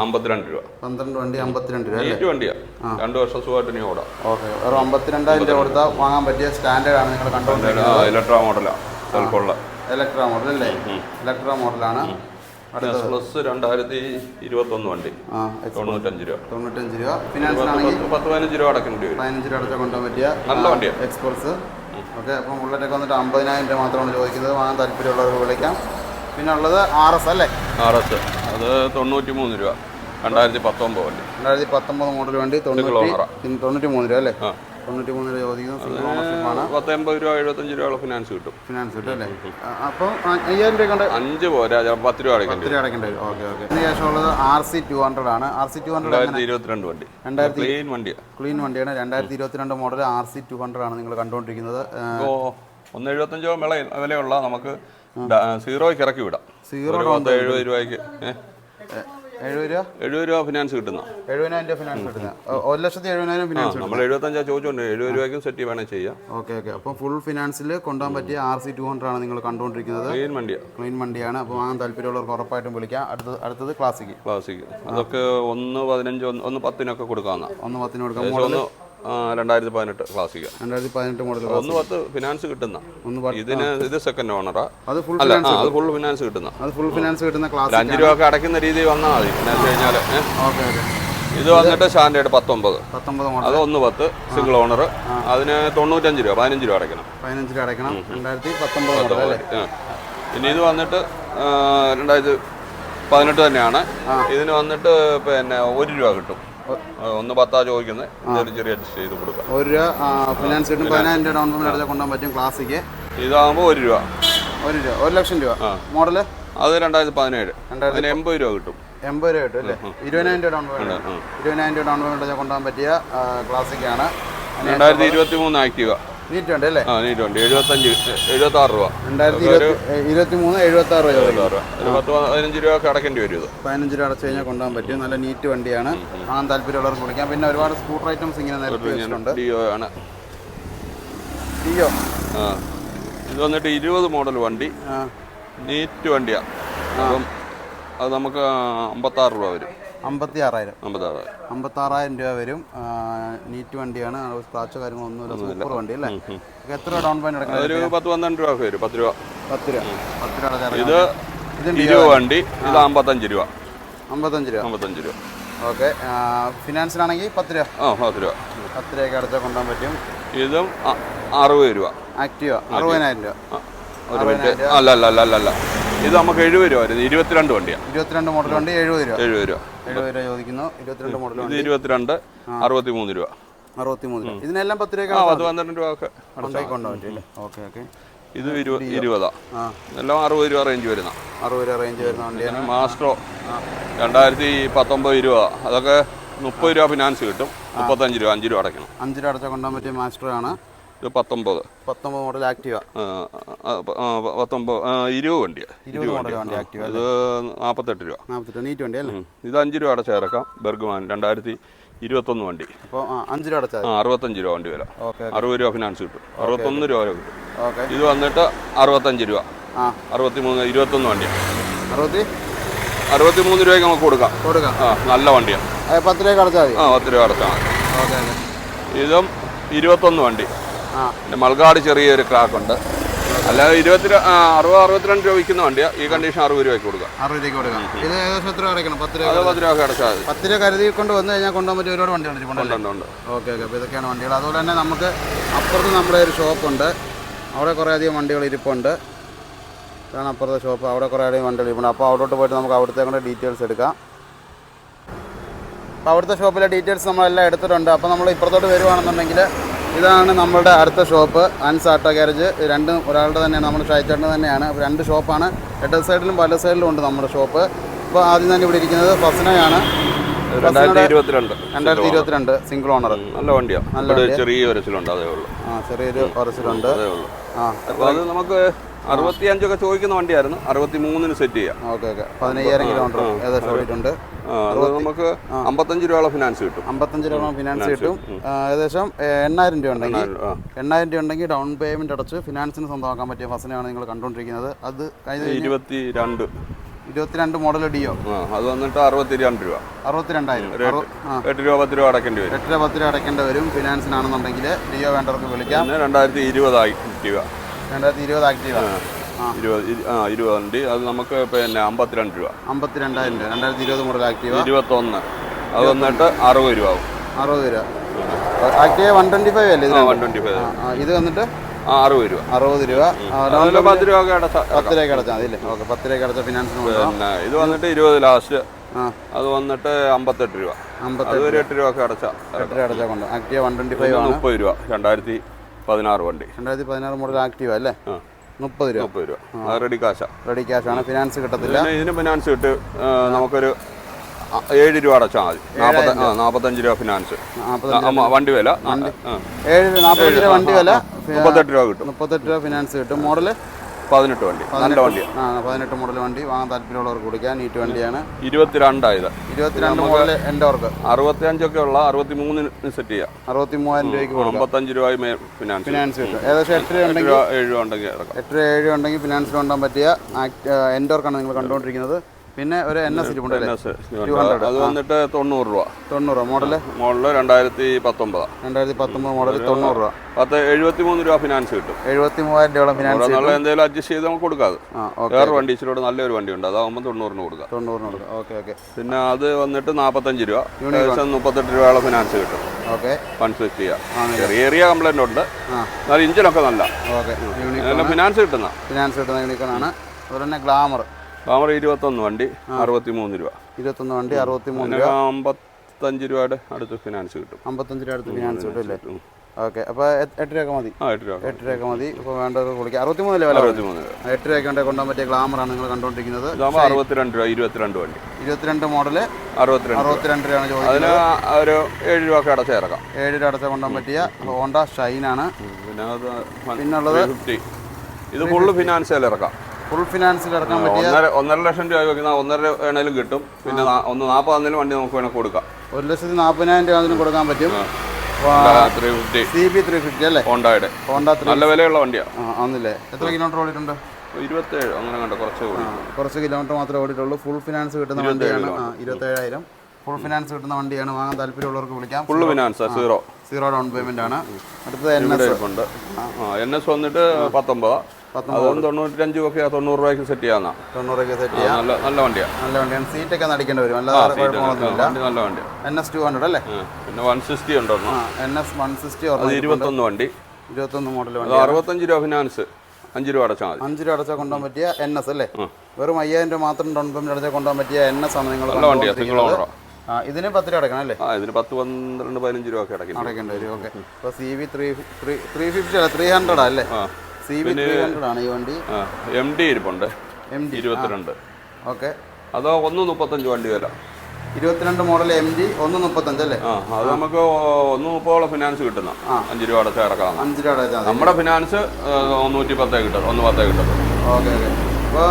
അമ്പത്തിരണ്ട് രൂപ. പന്ത്രണ്ട് വണ്ടി അമ്പത്തിരണ്ട് രൂപ നീറ്റ് വണ്ടിയാ. രണ്ട് വർഷം സുഖമായിട്ട് ഇനി ഓടാം. ഓക്കെ. വെറും അമ്പത്തിരണ്ടായിരം രൂപ കൊടുത്താൽ വാങ്ങാൻ പറ്റിയ സ്റ്റാൻഡേർഡ് ആണ് നിങ്ങൾ കണ്ടുകൊണ്ടിരിക്കുന്നത്. ഇലക്ട്രോ ഇലക്ട്രാ മോഡലാ ഇലക്ട്രോ മോഡൽ അല്ലേ? ഇലക്ട്രോ മോഡലാണ്. എസ് പ്ലസ് രണ്ടായിരത്തി ഇരുപത്തൊന്ന് വണ്ടി. തൊണ്ണൂറ്റഞ്ച് രൂപ. തൊണ്ണൂറ്റഞ്ച് രൂപ. ഫിനാൻസിനാണെങ്കിൽ പത്ത് പത്ത് പതിനഞ്ച് രൂപ അടക്കേണ്ടി വരും. പതിനഞ്ച് രൂപ അടച്ചാൽ കൊണ്ടുപോകാൻ പറ്റിയ നല്ല വണ്ടിയാണ് എക്സ്പോർട്സ് ഓക്കെ അപ്പം ബുള്ളറ്റൊക്കെ വന്നിട്ട് അമ്പതിനായിരം രൂപ മാത്രമാണ് ചോദിക്കുന്നത്. വാങ്ങാൻ താല്പര്യമുള്ളവർക്ക് വിളിക്കാം. പിന്നെ ഉള്ളത് ആർ എസ് അല്ലേ? R S. അത് തൊണ്ണൂറ്റി മൂന്ന് രൂപ. രണ്ടായിരത്തി പത്തൊമ്പത് വണ്ടി. രണ്ടായിരത്തി പത്തൊമ്പത് മോഡൽ വണ്ടി തൊണ്ണൂറ്റി തൊണ്ണൂറ്റി മൂന്ന് രൂപ അല്ലേ? തൊണ്ണൂറ്റി മൂന്ന് രൂപ പത്ത് എൺപത് രൂപ എഴുപത്തഞ്ച് രൂപ ഫിനാൻസ് കിട്ടും. ഫിനാൻസ് കിട്ടും അല്ലേ? അപ്പം അയ്യായിരം രൂപ കൊണ്ട് അഞ്ച് പോരാ പത്ത് രൂപ അടക്കേണ്ടി ഒത്തിരി അടയ്ക്കേണ്ടി വരും. Okay okay. ഇതിന് ശേഷമുള്ളത് ആർ സി ടു ഹൺഡ്രഡ് ആണ്. ആർ സി ടു ഹൺഡ്രഡ് ഇരുപത്തിരണ്ട് വണ്ടി. രണ്ടായിരത്തി ക്ലീൻ വണ്ടിയാണ് ക്ലീൻ വണ്ടിയാണ്. രണ്ടായിരത്തി ഇരുപത്തിരണ്ട് model R C two hundred ആണ് നിങ്ങൾ കണ്ടുകൊണ്ടിരിക്കുന്നത്. ഒന്ന് എഴുപത്തഞ്ചോ വില വിലയുള്ള നമുക്ക് സീറോയ്ക്ക് ഇറക്കി വിടാം. സീറോ പത്ത് എഴുപത് രൂപയ്ക്ക്? എഴുപത് രൂപ? എഴുപത് രൂപ ഫിനാൻസ് കിട്ടുന്ന? എഴുപതിനായിരം രൂപ ഫിനാൻസ് കിട്ടുന്നത്. ഒ- ഒരു ലക്ഷത്തി എഴുപതിനായിരം ഫിനാൻസ് കിട്ടും നമ്മൾ എഴുപത്തഞ്ചാ ചോദിച്ചോണ്ട് എഴുപത് രൂപയ്ക്കും സെറ്റ് വേണേൽ ചെയ്യാം. Okay okay. അപ്പോൾ ഫുൾ ഫിനാൻസിൽ കൊണ്ടുപോകാൻ പറ്റിയ ആർ സി ടു ഹൺഡ്രഡ് ആണ് നിങ്ങൾ കണ്ടുകൊണ്ടിരിക്കുന്നത്. ക്ലീൻ വണ്ടിയാ. ക്ലീൻ വണ്ടിയാണ്. അപ്പോൾ വാങ്ങാൻ താല്പര്യമുള്ളവർക്ക് ഉറപ്പായിട്ടും വിളിക്കാം. അടുത്തത് അടുത്തത് ക്ലാസിക് ക്ലാസിക് അതൊക്കെ ഒന്ന് പതിനഞ്ച് ഒന്ന് പത്തിനൊക്കെ കൊടുക്കാവുന്ന ഒന്ന് പത്തിന് കൊടുക്കാം. രണ്ടായിരത്തി പതിനെട്ട് ക്ലാസിക് രണ്ടായിരത്തി പതിനെട്ട് മോഡൽ ഒന്ന് പത്ത് ഫിനാൻസ് കിട്ടുന്ന. ഇതിന് ഇത് സെക്കൻഡ് ഓണറാ അത് ഫുൾ അല്ല അത് ഫുൾ ഫിനാൻസ് കിട്ടുന്ന. അത് ഫുൾ ഫിനാൻസ് കിട്ടുന്ന ക്ലാസ് അഞ്ച് രൂപ ഒക്കെ അടയ്ക്കുന്ന രീതിയിൽ വന്നാൽ മതി എന്ന് വെച്ച് കഴിഞ്ഞാൽ ഓക്കെ ഓക്കെ. ഇത് വന്നിട്ട് സ്റ്റാൻഡേർഡ് പത്തൊമ്പത്. അത് ഒന്ന് പത്ത് സിംഗിൾ ഓണർ അതിന് തൊണ്ണൂറ്റഞ്ച് രൂപ പതിനഞ്ച് രൂപ അടയ്ക്കണം. പതിനഞ്ച് രൂപ അടയ്ക്കണം. രണ്ടായിരത്തി പത്തൊമ്പത്. പിന്നെ ഇത് വന്നിട്ട് രണ്ടായിരത്തി പതിനെട്ട് തന്നെയാണ്. ഇതിന് വന്നിട്ട് പിന്നെ ഒരു രൂപ കിട്ടും. ഒന്ന് പത്താ ചോദിക്കുന്നത് ചെറിയ അഡ്ജസ്റ്റ് ചെയ്ത് കൊടുക്കാം. ഒരു രൂപ ഫിനാൻസ് കിട്ടും പതിനായിരം രൂപ ഡൗൺ പേയ്മെന്റ് അടച്ചാൽ കൊണ്ടുപോകാൻ പറ്റും ക്ലാസിക്ക് ഇതാകുമ്പോൾ ഒരു രൂപ. ഒരു രൂപ. ഒരു ലക്ഷം രൂപ. മോഡൽ? അത് രണ്ടായിരത്തി പതിനേഴ് രണ്ടായിരത്തി എൺപത് രൂപ കിട്ടും. എൺപത് രൂപ കിട്ടും അല്ലേ? ഇരുപതിനായിരം രൂപ ഡൗൺ പേയ്മെന്റ് ഇരുപതിനായിരം രൂപ ഡൗൺ പേയ്മെന്റ് അടച്ചാൽ കൊണ്ടുപോകാൻ പറ്റിയ ക്ലാസിക് ആണ്. രണ്ടായിരത്തി ഇരുപത്തി മൂന്ന് ആക്റ്റീവ. നീറ്റ് അല്ലേ? ആ നീറ്റ് വണ്ടി എഴുപത്തഞ്ച് എഴുപത്താറ് രൂപ. രണ്ടായിരത്തി ഇരുപത്തി മൂന്ന് രൂപ. എഴുപത്താറ് രൂപ. പത്ത് പതിനഞ്ച് രൂപ അടക്കേണ്ടി വരും ഇത്. പതിനഞ്ച് രൂപ അടച്ചു കഴിഞ്ഞാൽ കൊണ്ടുപോകാൻ പറ്റും. നല്ല നീറ്റ് വണ്ടിയാണ്. ആ താല്പര്യമുള്ളവർക്ക് വിളിക്കാം. പിന്നെ ഒരുപാട് സ്കൂട്ടർ ഐറ്റംസ് ഇങ്ങനെ ഡിയോ ആണ്. ഡിയോ. ആ. ഇത് വന്നിട്ട് ഇരുപത് മോഡൽ വണ്ടി. നീറ്റ് വണ്ടിയാണ് അപ്പം അത് നമുക്ക് അമ്പത്താറ് രൂപ വരും. അമ്പത്തി ആറായിരം അമ്പത്താറ് അമ്പത്താറായിരം രൂപ വരും. നീറ്റ് വണ്ടിയാണ്. സ്ക്രാച്ചോ കാര്യങ്ങളൊന്നുമില്ല സൂപ്പർ വണ്ടി അല്ലേ? എത്ര ഡൗൺ പേയ്മെന്റ് അടക്കണം ഒരു പത്ത് പന്ത്രണ്ട് രൂപ വരും. പത്ത് രൂപ. പത്ത് രൂപ. പത്ത് രൂപ ഇത് ഇരുപത് വണ്ടി ഇത് അമ്പത്തഞ്ച് രൂപ. അമ്പത്തഞ്ച് രൂപ. അമ്പത്തഞ്ച് രൂപ. ഓക്കെ. ഫിനാൻസിലാണെങ്കിൽ പത്ത് രൂപ. ആ പത്ത് രൂപ. പത്ത് രൂപയ്ക്ക് അടച്ചാൽ കൊണ്ടുപോകാൻ പറ്റും. ഇതും അറുപത് രൂപ. ആക്റ്റീവ. അറുപതിനായിരം രൂപ. അല്ല അല്ല അല്ല അല്ല. ഇത് നമുക്ക് എഴുപത് രൂപ വരുന്നത്. ഇരുപത്തിരണ്ട് വണ്ടിയാണ് ഇരുപത്തിരണ്ട് മോഡൽ വണ്ടി എഴുപത് രൂപ. എഴുപത് രൂപ. എഴുപത് രൂപ ചോദിക്കുന്നു. ഇരുപത്തിരണ്ട് മോഡൽ ഇത് വണ്ടി. ഇരുപത്തിരണ്ട് അറുപത്തി മൂന്ന് രൂപ. അറുപത്തി മൂന്ന് രൂപ ഇതിനെല്ലാം പത്ത് രൂപ പത്ത് പന്ത്രണ്ട് രൂപ ഒക്കെ ഓക്കെ ഓക്കെ. ഇത് ഇരുപത്. എല്ലാം അറുപത് രൂപ റേഞ്ച് വരുന്ന. അറുപത് രൂപ റേഞ്ച് വരുന്ന വണ്ടിയാണ് മാസ്ട്രോ രണ്ടായിരത്തി പത്തൊമ്പത് രൂപ അതൊക്കെ മുപ്പത് രൂപ ഫിനാൻസ് കിട്ടും. മുപ്പത്തഞ്ച് രൂപ അഞ്ച് രൂപ അടയ്ക്കണം. അഞ്ച് രൂപ അടച്ചാൽ കൊണ്ടുപോകാൻ പറ്റിയ മാസ്റ്റർ ആണ്. ഇത് പത്തൊമ്പത്. പത്തൊമ്പത് മോഡൽ ആക്റ്റീവ പത്തൊമ്പത് ഇരുപത് വണ്ടിയാണ് ഇരുപത് മോഡൽ വണ്ടി ആക്റ്റീവ ഇത് നാൽപ്പത്തെട്ട് രൂപ. നാൽപ്പത്തെട്ട് നീറ്റ് വണ്ടി അല്ലേ? ഇത് അഞ്ച് രൂപ അടച്ച് ഇറക്കാം ബെർഗ്മാൻ രണ്ടായിരത്തി ഇരുപത്തൊന്ന് വണ്ടി. അപ്പോൾ അഞ്ച് രൂപ ആ അറുപത്തഞ്ച് രൂപ വണ്ടി വില. ഓക്കെ അറുപത് രൂപ ഫിനാൻസ് കിട്ടും. അറുപത്തൊന്ന് രൂപ വരെ കിട്ടും. ഇത് വന്നിട്ട് അറുപത്തഞ്ച് രൂപ. അറുപത്തി മൂന്ന് ഇരുപത്തൊന്ന് വണ്ടിയാണ് അറുപത്തി? അറുപത്തി മൂന്ന് രൂപയ്ക്ക് നമുക്ക് കൊടുക്കാം. കൊടുക്കാം. ആ നല്ല വണ്ടിയാണ് പത്ത് രൂപ അടച്ചാൽ മതി. ആ പത്ത് രൂപ അടച്ചാൽ മതി. ഇതും ഇരുപത്തൊന്ന് വണ്ടി. പിന്നെ മൾഗാട് ചെറിയൊരു ക്രാക്ക് ഉണ്ട്. അല്ലാതെ ഇരുപത്തി അറുപത് അറുപത്തിരണ്ട് രൂപ വിൽക്കുന്ന വണ്ടിയാ. ഈ കണ്ടീഷൻ അറുപത് രൂപയ്ക്ക് കൊടുക്കാം. അറുപത് രൂപയ്ക്ക് കൊടുക്കാം. ഇത് ഏകദേശം എത്ര രൂപ അടയ്ക്കണം? പത്ത് രൂപ പത്ത് രൂപ അടച്ചാൽ മതി. പത്ത് രൂപ കരുതി കൊണ്ട് വന്നു കഴിഞ്ഞാൽ കൊണ്ടുപോകാൻ പറ്റിയ ഒരുപാട് ഇരിപ്പുണ്ടല്ലേ ഉണ്ട് ഓക്കെ ഓക്കെ. അപ്പോൾ ഇതൊക്കെയാണ് വണ്ടികൾ. അതുപോലെ തന്നെ നമുക്ക് അപ്പുറത്ത് നമ്മുടെ ഒരു ഷോപ്പുണ്ട് അവിടെ കുറേ അധികം വണ്ടികൾ ഇരിപ്പുണ്ട്. ഇതാണ് അപ്പുറത്തെ ഷോപ്പ് അവിടെ കുറേ അധികം വണ്ടികൾ ഇരിപ്പുണ്ട്. അപ്പോൾ അവിടോട്ട് പോയിട്ട് നമുക്ക് അവിടുത്തെ കൂടെ ഡീറ്റെയിൽസ് എടുക്കാം. അപ്പോൾ അവിടുത്തെ ഷോപ്പിലെ ഡീറ്റെയിൽസ് നമ്മളെല്ലാം എടുത്തിട്ടുണ്ട്. അപ്പോൾ നമ്മൾ ഇപ്പുറത്തോട്ട് വരുവാണെന്നുണ്ടെങ്കിൽ ഇതാണ് നമ്മളുടെ അടുത്ത ഷോപ്പ്. അൻസ് ആട്ടോ ഗ്യാരേജ് രണ്ടും ഒരാളുടെ തന്നെയാണ്. നമ്മുടെ ഷായിച്ചേട്ടന്റെ തന്നെയാണ്. രണ്ട് ഷോപ്പാണ്. ഇടത് സൈഡിലും വല സൈഡിലും ഉണ്ട് നമ്മുടെ ഷോപ്പ്. അപ്പോൾ ആദ്യം തന്നെ ഇവിടെ ഇരിക്കുന്നത് ഫസ്നയാണ്. രണ്ടായിരത്തി ഇരുപത്തിരണ്ട് രണ്ടായിരത്തി ഇരുപത്തിരണ്ട് സിംഗിൾ ഓണർ നല്ല വണ്ടിയാണ് നല്ല ചെറിയ ഒരസിലുണ്ട് അതേ ഉള്ളൂ. ആ ചെറിയൊരു ഒരസിലുണ്ട് അതേ ഉള്ളൂ. ആ അപ്പോൾ അത് നമുക്ക് അറുപത്തിയഞ്ചൊക്കെ ചോദിക്കുന്ന വണ്ടിയായിരുന്നു. അറുപത്തി മൂന്നിന് സെറ്റ് ചെയ്യാം. Okay okay. പതിനയ്യായിരം കിലോമീറ്റർ ഏകദേശം ഓടിയിട്ടുണ്ട്. അത് നമുക്ക് അമ്പത്തഞ്ച് രൂപയുള്ള ഫിനാൻസ് കിട്ടും. അമ്പത്തഞ്ച് രൂപ ഫിനാൻസ് കിട്ടും. ഏകദേശം എണ്ണായിരം രൂപ ഉണ്ടെങ്കിൽ എണ്ണായിരം രൂപ ഉണ്ടെങ്കിൽ ഡൗൺ പേയ്മെന്റ് അടച്ച് ഫിനാൻസിന് സ്വന്തമാക്കാൻ പറ്റിയ ഫസനെയാണ് നിങ്ങൾ കണ്ടുകൊണ്ടിരിക്കുന്നത്. അത് കഴിഞ്ഞ ഇരുപത്തി രണ്ട് ഇരുപത്തിരണ്ട് മോഡൽ ഡിയോ. അത് വന്നിട്ട് അറുപത്തി രണ്ട് രൂപ. അറുപത്തിരണ്ടായിരം. എട്ട് രൂപ പത്ത് രൂപ അടക്കേണ്ടി വരും. എട്ടര പത്ത് രൂപ അടക്കേണ്ടി വരും. ഫിനാൻസിനാണെന്നുണ്ടെങ്കിൽ ഡിയോ വേണ്ടവർക്ക് വിളിക്കാം. രണ്ടായിരത്തി ഇരുപത് ആക്റ്റീവ. രണ്ടായിരത്തി ഇരുപത് ആക്റ്റീവ. ആ ഇരുപത് ഇ- ആ ഇരുപത് ഉണ്ട് അത് നമുക്ക് പിന്നെ അമ്പത്തിരണ്ട് രൂപ. അമ്പത്തിരണ്ടായിരം രൂപ. രണ്ടായിരത്തി ഇരുപത് മോഡൽ ആക്റ്റീവ. ഇരുപത്തൊന്ന്. അത് വന്നിട്ട് അറുപത് രൂപ ആവും. അറുപത് രൂപ. ആക്റ്റീവ വൺ ട്വന്റി ഫൈവ് അല്ലേ വൺ ട്വന്റി ഫൈവ്. ഇത് വന്നിട്ട് അറുപത് രൂപ. അറുപത് രൂപ. പത്ത് രൂപ പത്ത് രൂപ അടച്ചാൽ മതി അല്ലേ? ഓക്കെ. പത്ത് രൂപ അടച്ച ഫിനാൻസിന് പിന്നെ ഇത് വന്നിട്ട് ഇരുപത് ലാസ്റ്റ് അത് വന്നിട്ട് അമ്പത്തെട്ട് രൂപ. അമ്പത്തി അത് ഒരു എട്ട് രൂപ ഒക്കെ അടച്ചാൽ എട്ട് രൂപ അടച്ചാൽ കൊണ്ട് ആക്റ്റീവ വൺ ട്വന്റി ഫൈവ് ആണ്. മുപ്പത് രൂപ. രണ്ടായിരത്തി പതിനാറ് വണ്ടി. രണ്ടായിരത്തി പതിനാറ് മോഡൽ ആക്റ്റീവ അല്ലേ? മുപ്പത് രൂപ. മുപ്പത് രൂപ. റെഡി കാശാ റെഡി ക്യാഷ് ആണ്. ഫിനാൻസ് കിട്ടത്തില്ല. ഇതിന് ഫിനാൻസ് കിട്ടും നമുക്കൊരു ഏഴ് രൂപ അടച്ചാൽ മതി. നാൽപ്പത്തി നാൽപ്പത്തഞ്ച് രൂപ ഫിനാൻസ്. വണ്ടി വില. ആ, ആ. ഏഴ് നാൽപ്പത്തഞ്ച് രൂപ വണ്ടി വില. മുപ്പത്തെട്ട് രൂപ കിട്ടും. മുപ്പത്തെട്ട് രൂപ ഫിനാൻസ് കിട്ടും. മോഡൽ പതിനെട്ട് വണ്ടി. നല്ല വണ്ടി. ആ പതിനെട്ട് മോഡൽ വണ്ടി. വാങ്ങാൻ താല്പര്യമുള്ളവർക്ക് കുടിക്കാൻ നീറ്റ് വണ്ടിയാണ്. ഇരുപത്തിരണ്ടായത് ഇരുപത്തിരണ്ട് മോഡൽ എന്റെ അവർക്ക് അറുപത്തിയഞ്ചൊക്കെ ഉള്ള അറുപത്തി മൂന്നിന് സെറ്റ് ചെയ്യാം. അറുപത്തി മൂവായിരം രൂപയ്ക്ക് അമ്പത്തഞ്ച് രൂപ ഫിനാൻസ് ഫിനാൻസ് കിട്ടും. ഏകദേശം എട്ട് രൂപ ഉണ്ടെങ്കിൽ ഏഴ് രൂപ ഉണ്ടെങ്കിൽ എട്ട് രൂപ ഏഴ് രൂപ ഉണ്ടെങ്കിൽ ഫിനാൻസിൽ കൊണ്ടുപോകാൻ പറ്റിയ എന്റെ എൻഡോർക്കാണ് നിങ്ങൾ കണ്ടുകൊണ്ടിരിക്കുന്നത്. പിന്നെ ഒരു എൻ എസ് ഇരിപ്പുണ്ട് അത് വന്നിട്ട് തൊണ്ണൂറ് രൂപ. തൊണ്ണൂറ് മോഡൽ മോഡൽ? രണ്ടായിരത്തി പത്തൊമ്പത് രണ്ടായിരത്തി പത്തൊമ്പത് മോഡൽ തൊണ്ണൂറ് രൂപ. പത്ത് എഴുപത്തി മൂന്ന് രൂപ ഫിനാൻസ് കിട്ടും. എഴുപത്തി മൂവായിരം രൂപ ഫിനാൻസ് നമ്മൾ എന്തെങ്കിലും അഡ്ജസ്റ്റ് ചെയ്ത് നമുക്ക് കൊടുക്കാതെ ഓക്കെ വേറെ വണ്ടി ഇച്ചിരി നല്ലൊരു വണ്ടി ഉണ്ട് അതാകുമ്പോൾ തൊണ്ണൂറിന് കൊടുക്കാം. തൊണ്ണൂറിന് കൊടുക്കാം. Okay okay. പിന്നെ അത് വന്നിട്ട് നാൽപ്പത്തഞ്ച് രൂപ. ഏകദേശം മുപ്പത്തെട്ട് രൂപയുള്ള ഫിനാൻസ് കിട്ടും. ഓക്കെ. വൺ ഫിഫ്റ്റി ചെറിയ ചെറിയ കംപ്ലൈന്റ് ഉണ്ട്. എന്നാൽ ഇഞ്ചിനൊക്കെ നല്ല. ഓക്കെ. ഫിനാൻസ് കിട്ടുന്ന. ഫിനാൻസ് കിട്ടുന്ന യൂണിക്കോൺ ആണ്. അതുപോലെ തന്നെ ഗ്ലാമർ താമര ഇരുപത്തൊന്ന് വണ്ടി അറുപത്തി മൂന്ന് രൂപ. ഇരുപത്തൊന്ന് വണ്ടി അറുപത്തി മൂന്ന് അമ്പത്തഞ്ച് രൂപയുടെ അടുത്ത് ഫിനാൻസ് കിട്ടും. അമ്പത്തഞ്ച് രൂപ അടുത്ത് ഫിനാൻസ് കിട്ടും അല്ലേ. ഓക്കെ. അപ്പോൾ എട്ട് രൂപ മതി. എട്ട് രൂപ മതി. ഇപ്പോൾ വേണ്ടത് കുളിക്കാം അറുപത്തി മൂന്ന് വില അറുപത്തി മൂന്ന് രൂപ. എട്ട് രൂപയ്ക്ക് കൊണ്ട് കൊണ്ടുപോകാൻ പറ്റിയ ഗ്ലാമറാണ് നിങ്ങൾ കണ്ടുകൊണ്ടിരിക്കുന്നത് ഇതാകുമ്പോൾ അറുപത്തിരണ്ട് രൂപ ഇരുപത്തിരണ്ട് വണ്ടി. ഇരുപത്തിരണ്ട് മോഡൽ അറുപത്തിരണ്ട് രൂപ. അറുപത്തിരണ്ട് രൂപയാണ് ചോദിക്കുന്നത്. ഒരു ഏഴ് രൂപ ഒക്കെ അടച്ച ഇറക്കാം ഏഴ് രൂപ അടച്ച കൊണ്ടുപോകാൻ പറ്റിയ ഹോണ്ട ഷൈനാണ്. പിന്നെ പിന്നുള്ളത് ഫിഫ്റ്റി ഇത് ഫുള്ള് ഫിനാൻസിൽ ഇറക്കാം? ഫുൾ ഫിനാൻസിൽ ഇറക്കാൻ ഒന്നര ഒന്നര ലക്ഷം രൂപ വെക്കുന്ന ഒന്നര വേണേലും കിട്ടും. പിന്നെ ഒന്ന് ഒന്ന് നാൽപ്പതെന്നാലും വണ്ടി നമുക്ക് വേണേൽ കൊടുക്കാം. ഒരു ലക്ഷത്തി നാൽപ്പതിനായിരം രൂപ അതിന് കൊടുക്കാൻ പറ്റും. Three fifty C B three fifty അല്ലേ? ഹോണ്ടയുടെ. ഹോണ്ട നല്ല വിലയുള്ള വണ്ടിയാണ് ആ ആന്നില്ലേ? എത്ര കിലോമീറ്റർ ഓടിയിട്ടുണ്ട്? ഇരുപത്തേഴ് അങ്ങനെ കണ്ട കുറച്ച് കുറച്ച് കിലോമീറ്റർ മാത്രമേ ഓടിയിട്ടുള്ളൂ. ഫുൾ ഫിനാൻസ് കിട്ടുന്ന വണ്ടിയാണ്. ഇരുപത്തേഴായിരം. ഫുൾ ഫിനാൻസ് കിട്ടുന്ന വണ്ടിയാണ്. വാങ്ങാൻ താല്പര്യമുള്ളവർക്ക് വിളിക്കാം. Full finance zero zero down payment ആണ്. അടുത്തത് എൻ എസ് ഉണ്ട് എൻ എസ് വന്നിട്ട് പത്തൊമ്പതാ. അതും തൊണ്ണൂറ്റഞ്ച് ഒക്കെ തൊണ്ണൂറ് രൂപയ്ക്ക് സെറ്റ് ചെയ്യാന്നാ. രൂപയ്ക്ക് സെറ്റ് ചെയ്യാം. നല്ല നല്ല വണ്ടിയാണ് നല്ല വണ്ടിയാണ്. സീറ്റൊക്കെ നടിക്കേണ്ടി വരും. അല്ലാതെ കുഴപ്പമൊന്നുമില്ല നല്ല വണ്ടി എൻ എസ് ടു ഹൺഡ്രഡ് അല്ലേ? പിന്നെ വൺ സിക്സ്റ്റി ഉണ്ടോ എൻ എസ് വൺ സിക്സ്റ്റി അത് ഇരുപത്തൊന്ന് വണ്ടി. ഇരുപത്തൊന്ന് മോഡൽ വണ്ടി അറുപത്തഞ്ച് രൂപ ഫിനാൻസ് അഞ്ച് രൂപ അടച്ചാൽ മതി. അഞ്ച് രൂപ അടച്ചാൽ കൊണ്ടുപോകാൻ പറ്റിയ എൻ എസ് അല്ലേ? വെറും അയ്യായിരം രൂപ മാത്രം ഡൗൺ പേയ്മെന്റ് അടച്ചാൽ കൊണ്ടുപോകാൻ പറ്റിയ എൻ എസ് ആണ് നിങ്ങൾ നല്ല വണ്ടിയാണ് സിംഗിൾ ഓണറോ. ആ ഇതിന് പത്ത് രൂപ അടക്കണം അല്ലേ? ആ ഇതിന് പത്ത് പന്ത്രണ്ട് പതിനഞ്ച് രൂപ ഒക്കെ അടയ്ക്കും അടയ്ക്കേണ്ടി വരും. ഓക്കെ അപ്പോൾ C V three three three fifty അല്ല ത്രീ ഹൺഡ്രഡ് അല്ലേ? ആണ് ഈ വണ്ടി. എം ഡി ഇരിപ്പുണ്ട്. എം ഡി ഇരുപത്തിരണ്ട്. ഓക്കെ. അതോ ഒന്ന് മുപ്പത്തഞ്ച് വണ്ടി വില ഇരുപത്തിരണ്ട് മോഡൽ എം ഡി ഒന്ന് മുപ്പത്തഞ്ച് അല്ലേ? ആ അത് നമുക്ക് ഒന്ന് മുപ്പതോളം ഫിനാൻസ് കിട്ടുന്ന അഞ്ച് രൂപ അടച്ച് ഇറക്കാം അഞ്ച് രൂപ നമ്മുടെ ഫിനാൻസ് നൂറ്റി പത്തേ കിട്ടും ഒന്ന് പത്തേ കിട്ടും ഓക്കെ ഓക്കെ.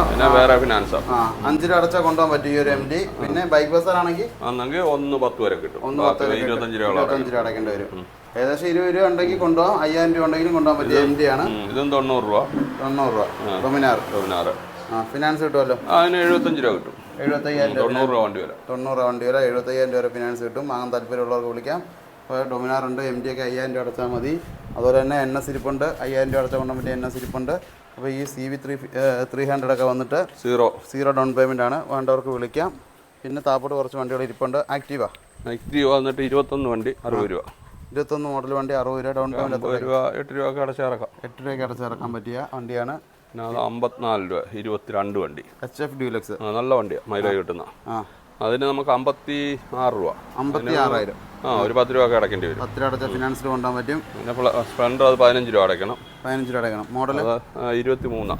പിന്നെ വേറെ ഫിനാൻസാ ആ. അഞ്ച് രൂപ അടച്ചാൽ കൊണ്ടുപോകാൻ പറ്റും ഈ ഒരു എം ഡി പിന്നെ ബൈക്ക് ബസ്സാണെങ്കിൽ അന്നെങ്കിൽ ഒന്ന് പത്ത് വരെ കിട്ടും. ഒന്ന് പത്ത് ഇരുപത്തഞ്ച് രൂപ ഇരുപത്തഞ്ച് രൂപ അടയ്ക്കേണ്ടി വരും. ഏകദേശം ഇരുപത് രൂപ ഉണ്ടെങ്കിൽ കൊണ്ടുപോകാം. അയ്യായിരം രൂപ ഉണ്ടെങ്കിലും കൊണ്ടുപോകാൻ പറ്റിയ എം ഡി ആണ്. ഇതും തൊണ്ണൂറ് രൂപ. തൊണ്ണൂറ് രൂപ. ഡൊമിനാർ പതിനാറ് ആ ഫിനാൻസ് കിട്ടുമല്ലോ അതിന് എഴുപത്തഞ്ച് രൂപ കിട്ടും. എഴുപത്തയ്യായിരം രൂപ. തൊണ്ണൂറ് രൂപ വണ്ടി വില തൊണ്ണൂറ് വണ്ടി വില എഴുപത്തയ്യായിരം രൂപ ഫിനാൻസ് കിട്ടും. വാങ്ങാൻ താല്പര്യമുള്ളവർക്ക് വിളിക്കാം. ഇപ്പോൾ ഡൊമിനാർ ഉണ്ട് എം ഡി ഒക്കെ അയ്യായിരം രൂപ അടച്ചാൽ മതി. അതുപോലെ തന്നെ എൻ എസ് ഇരിപ്പുണ്ട് അയ്യായിരം രൂപ അടച്ചാൽ കൊണ്ടാൻ പറ്റിയ എൻ എസ് ഇരിപ്പുണ്ട്. അപ്പോൾ ഈ C V three three hundred ഒക്കെ വന്നിട്ട് സീറോ സീറോ ഡൗൺ പേയ്മെന്റ് ആണ്. വേണ്ടവർക്ക് വിളിക്കാം. പിന്നെ താപ്പോട്ട് കുറച്ച് വണ്ടികൾ ഇരിപ്പുണ്ട്. ആക്റ്റീവ ആക്റ്റീവ വന്നിട്ട് ഇരുപത്തൊന്ന് വണ്ടി അറുപത് രൂപ. ഇരുപത്തൊന്ന് മോഡൽ വണ്ടി അറുപത് രൂപ ഡൗൺ പേയ്മെന്റ് രൂപ എട്ട് രൂപ ഒക്കെ അടച്ചിറക്കാം എട്ട് രൂപയ്ക്ക് അടച്ചിറക്കാൻ പറ്റിയ വണ്ടിയാണ്. അമ്പത്തിനാല് രൂപ ഇരുപത്തിരണ്ട് വണ്ടി. എച്ച് എഫ് ഡ്യൂലക്സ് നല്ല വണ്ടിയാണ് മൈലേജ് കിട്ടുന്ന. അതിന് നമുക്ക് അമ്പത്തി ആറ് രൂപ. അമ്പത്തി ആറായിരം ആ ഒരു പത്ത് രൂപ ഒക്കെ അടയ്ക്കേണ്ടി വരും. പത്ത് രൂപ അടച്ച ഫിനാൻസിൽ കൊണ്ടാൻ പറ്റും. പിന്നെ പ്ല- സ്പ്ലെൻഡർ അത് പതിനഞ്ച് രൂപ അടയ്ക്കണം. പതിനഞ്ച് രൂപ അടയ്ക്കണം. മോഡൽ ഇരുപത്തി മൂന്ന്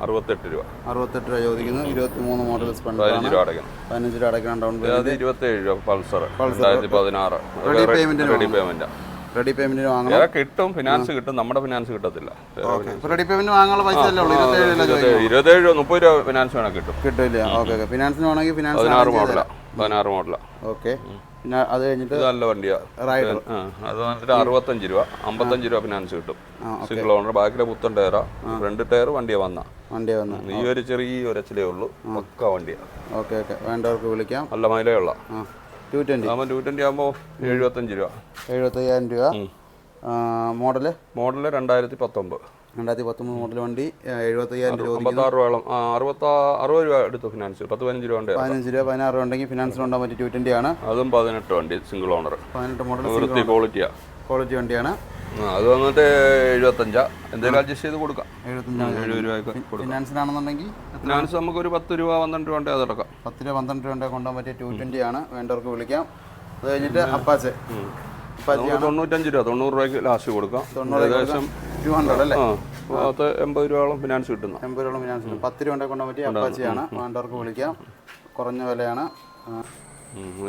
അറുപത്തെട്ട് രൂപ. അറുപത്തെട്ട് രൂപ ചോദിക്കുന്നു. ഇരുപത്തി മൂന്ന് മോഡൽ സ്പ്ലെൻഡർ പതിനഞ്ച് രൂപ അടയ്ക്കണം. പതിനഞ്ച് രൂപ അടയ്ക്കണം ഡൗൺ പേയ്മെന്റ് ഇരുപത്തേഴ് രൂപ പൾസർ. രണ്ടായിരത്തി പതിനാറ് payment ന് റെഡി പേയ്മെന്റ് റെഡി പേയ്മെന്റ് വാങ്ങണം. കിട്ടും ഫിനാൻസ് കിട്ടും. നമ്മുടെ ഫിനാൻസ് കിട്ടത്തില്ല. റെഡി പേയ്മെന്റ് വാങ്ങാനുള്ള പൈസ അല്ലേ ഉള്ളൂ? ഇരുപത്തേഴ് രൂപ മുപ്പത് രൂപ ഫിനാൻസ് വേണം കിട്ടും. കിട്ടില്ല. ഓക്കെ ഓക്കെ ഫിനാൻസിന് വേണമെങ്കിൽ ഫിനാൻസ് പതിനാറ് മോഡലാണ് പതിനാറ് മോഡലാണ് ഓക്കെ പിന്നെ അത് കഴിഞ്ഞിട്ട് നല്ല വണ്ടിയാ. റൈഡർ അത് വന്നിട്ട് അറുപത്തഞ്ച് രൂപ. അമ്പത്തഞ്ച് രൂപ ഫിനാൻസ് കിട്ടും. സിംഗിൾ ഓണർ ബാക്കിലെ പുത്തൻ ടയറാ രണ്ട് ടയർ വണ്ടിയാ വന്ന. വണ്ടിയാ വന്ന. ഈ ഒരു ചെറിയ ഒരു ഒരച്ചിലേ ഉള്ളൂ. പക്ക വണ്ടിയാ. Okay okay. വേണ്ടവർക്ക് വിളിക്കാം. നല്ല മൈലേജുള്ള ആ. ടു ട്വന്റി ആകുമ്പോൾ ടു ട്വന്റി ആകുമ്പോൾ എഴുപത്തഞ്ച് രൂപ. എഴുപത്തയ്യായിരം രൂപ. മോഡൽ? മോഡൽ രണ്ടായിരത്തി പത്തൊമ്പത്. രണ്ടായിരത്തി പത്തൊമ്പത് മോഡൽ വണ്ടി എഴുപത്തയ്യായിരം രൂപ ആ അറുപത് രൂപ എടുത്തു ഫിനാൻസ് പത്ത് പതിനഞ്ച് രൂപ പതിനഞ്ച് രൂപ പതിനാറ് രൂപ ഉണ്ടെങ്കിൽ ഫിനാൻസിൽ ഉണ്ടാകാൻ പറ്റിയ ടു ട്വന്റി ആണ്. അതും പതിനെട്ട് വണ്ടി സിംഗിൾ ഓണർ പതിനെട്ട് മോഡൽ വൃത്തി ക്വാളിറ്റിയാ ക്വാളിറ്റി വണ്ടിയാണ്. അത് വന്നിട്ട് എഴുപത്തഞ്ചാ. എന്തെങ്കിലും അഡ്ജസ്റ്റ് ചെയ്ത് കൊടുക്കാം. എഴുപത് രൂപയ്ക്ക് ഫിനാൻസിനാണെന്നുണ്ടെങ്കിൽ ഫിനാൻസ് നമുക്ക് ഒരു പത്ത് രൂപ പന്ത്രണ്ട് രൂപ ഉണ്ടെങ്കിൽ അതെടുക്കാം. പത്ത് രൂപ പന്ത്രണ്ട് രൂപ കൊണ്ടുപോകാൻ പറ്റിയ ടു ട്വന്റി ആണ്. വേണ്ടവർക്ക് വിളിക്കാം. അത് കഴിഞ്ഞിട്ട് അപ്പാച്ച്. തൊണ്ണൂറ്റഞ്ച് രൂപ തൊണ്ണൂറ് രൂപയ്ക്ക് ലാസ്റ്റ് കൊടുക്കാം. ഏകദേശം ടു ഹൺഡ്രഡ് അല്ലേ? ആ പത്ത് എൺപത് രൂപയോളം ഫിനാൻസ് കിട്ടുന്ന എൺപത് രൂപയോളം ഫിനാൻസ് പത്ത് രൂപ കൊണ്ടാൻ പറ്റിയ അപ്പാച്ചിയാണ്. വേണ്ടവർക്ക് വിളിക്കാം. കുറഞ്ഞ വിലയാണ്.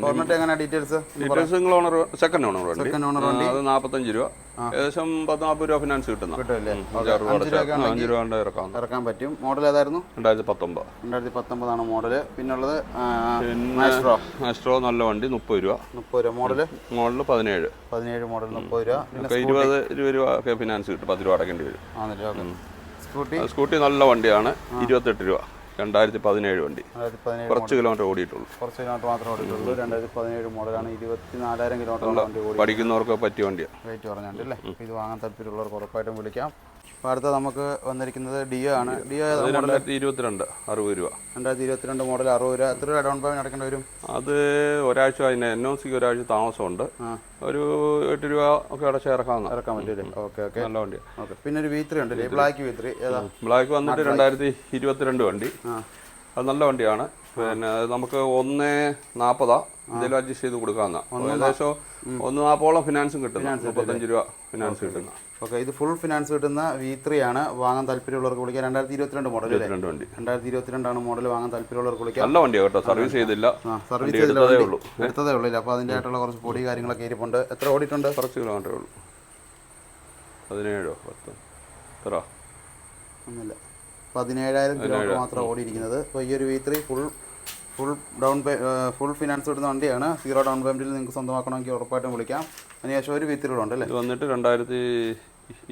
ഓർമ്മട്ട് എങ്ങനെ ഡീറ്റെയിൽസ് ഡീറ്റെയിൽസ് നിങ്ങൾ ഓണർ സെക്കൻഡ് ഓണർ വണ്ടി. സെക്കൻഡ് ഓണർ ആ, അത് നാൽപ്പത്തഞ്ച് രൂപ. ഏകദേശം പത്ത് നാൽപ്പത് രൂപ ഫിനാൻസ് കിട്ടുന്ന രൂപ അഞ്ച് രൂപ ഇറക്കാം ഇറക്കാൻ പറ്റും. മോഡൽ ഏതായിരുന്നു? രണ്ടായിരത്തി പത്തൊമ്പത് രണ്ടായിരത്തി പത്തൊമ്പതാണ് മോഡൽ പിന്നുള്ളത് മാസ്ട്രോ നല്ല വണ്ടി മുപ്പത് രൂപ. മുപ്പത് രൂപ മോഡൽ മോഡൽ പതിനേഴ് പതിനേഴ് മോഡൽ മുപ്പത് രൂപ. ഇരുപത് ഇരുപത് രൂപ ഒക്കെ ഫിനാൻസ് കിട്ടും. പത്ത് രൂപ അടക്കേണ്ടി വരും. സ്കൂട്ടി? സ്കൂട്ടി നല്ല വണ്ടിയാണ്. ഇരുപത്തെട്ട് രൂപ. രണ്ടായിരത്തി പതിനേഴ് വണ്ടി കുറച്ച് കിലോമീറ്റർ ഓടിയിട്ടുള്ളൂ. കുറച്ച് കിലോമീറ്റർ മാത്രമേ ഓടിയിട്ടുള്ളൂ. രണ്ടായിരത്തി പതിനേഴ് മോഡലാണ് ഇരുപത്തി നാലായിരം കിലോമീറ്റർ വണ്ടി പഠിക്കുന്നവർക്ക് പറ്റിയ വണ്ടിയാണ് റേറ്റ് പറഞ്ഞുണ്ട് അല്ലേ ഇത് വാങ്ങാൻ താല്പര്യമുള്ളവർക്ക് ഉറപ്പായിട്ടും വിളിക്കാം. അപ്പോൾ അടുത്ത നമുക്ക് വന്നിരിക്കുന്നത് ഡിയോ ആണ്. ഡിയോ. രണ്ടായിരത്തി ഇരുപത്തിരണ്ട് അറുപത് രൂപ. രണ്ടായിരത്തി ഇരുപത്തിരണ്ട് മോഡൽ അറുപത് രൂപ. എത്ര രൂപ ഡൗൺ പേയ്മെന്റ് അടക്കേണ്ടി വരും? അത് ഒരാഴ്ച അതിന് എൻ ഒ സിക്ക് ഒരാഴ്ച താമസമുണ്ട്. ഒരു എട്ട് രൂപ ഒക്കെ അടച്ച് ഇറക്കാവുന്ന ഇറക്കാൻ പറ്റില്ല ഓക്കെ ഓക്കെ. നല്ല വണ്ടി ഓക്കെ. പിന്നെ ഒരു വി ത്രീ ഉണ്ട് ബ്ലാക്ക് വി ത്രീ ഏതാ? ബ്ലാക്ക് വന്നിട്ട് രണ്ടായിരത്തി ഇരുപത്തിരണ്ട് വണ്ടി. അത് നല്ല വണ്ടിയാണ്. പിന്നെ നമുക്ക് ഒന്ന് നാൽപ്പതാ എന്തെങ്കിലും അഡ്ജസ്റ്റ് ചെയ്ത് കൊടുക്കാവുന്ന ഏകദേശം ഒന്ന് നാൽപ്പതോളം ഫിനാൻസും കിട്ടുന്നു മുപ്പത്തഞ്ച് രൂപ ഫിനാൻസ് കിട്ടുന്ന ഓക്കെ ഇത് ഫുൾ ഫിനാൻസ് കിട്ടുന്ന വി ത്രീ ആണ്. വാങ്ങാൻ താല്പര്യമുള്ളവർക്ക് വിളിക്കാം. രണ്ടായിരത്തി ഇരുപത്തിരണ്ട് മോഡൽ വണ്ടി. രണ്ടായിരത്തി ഇരുപത്തിരണ്ടാണ് മോഡൽ വാങ്ങാൻ താല്പര്യമുള്ളവർക്ക് വിളിക്കാം. നല്ല വണ്ടിയാണ് കേട്ടോ. സർവീസ് ചെയ്തില്ല. സർവീസ് ചെയ്തില്ല എടുത്തതേ ഉള്ളൂ. എടുത്തതേ ഉള്ളൂ അപ്പോൾ അതിന്റെ ആയിട്ടുള്ള കുറച്ച് പൊടി കാര്യങ്ങളൊക്കെ ഇരിപ്പുണ്ട്. എത്ര ഓടിയിട്ടുണ്ട്? കുറച്ച് കിലോമീറ്ററേ ഉള്ളൂ. പതിനേഴോ പത്ത്? എത്ര? ഒന്നുമില്ല. പതിനേഴായിരം കിലോമീറ്റർ മാത്രം ഓടിയിരിക്കുന്നത്. അപ്പോൾ ഈ ഒരു V three full full down pay full finance കിട്ടുന്ന വണ്ടിയാണ്. സീറോ ഡൗൺ പേയ്മെന്റിൽ നിങ്ങൾക്ക് സ്വന്തമാക്കണമെങ്കിൽ ഉറപ്പായിട്ടും വിളിക്കാം. അതിനുശേഷം ഒരു വി അല്ലേ വന്നിട്ട് രണ്ടായിരത്തി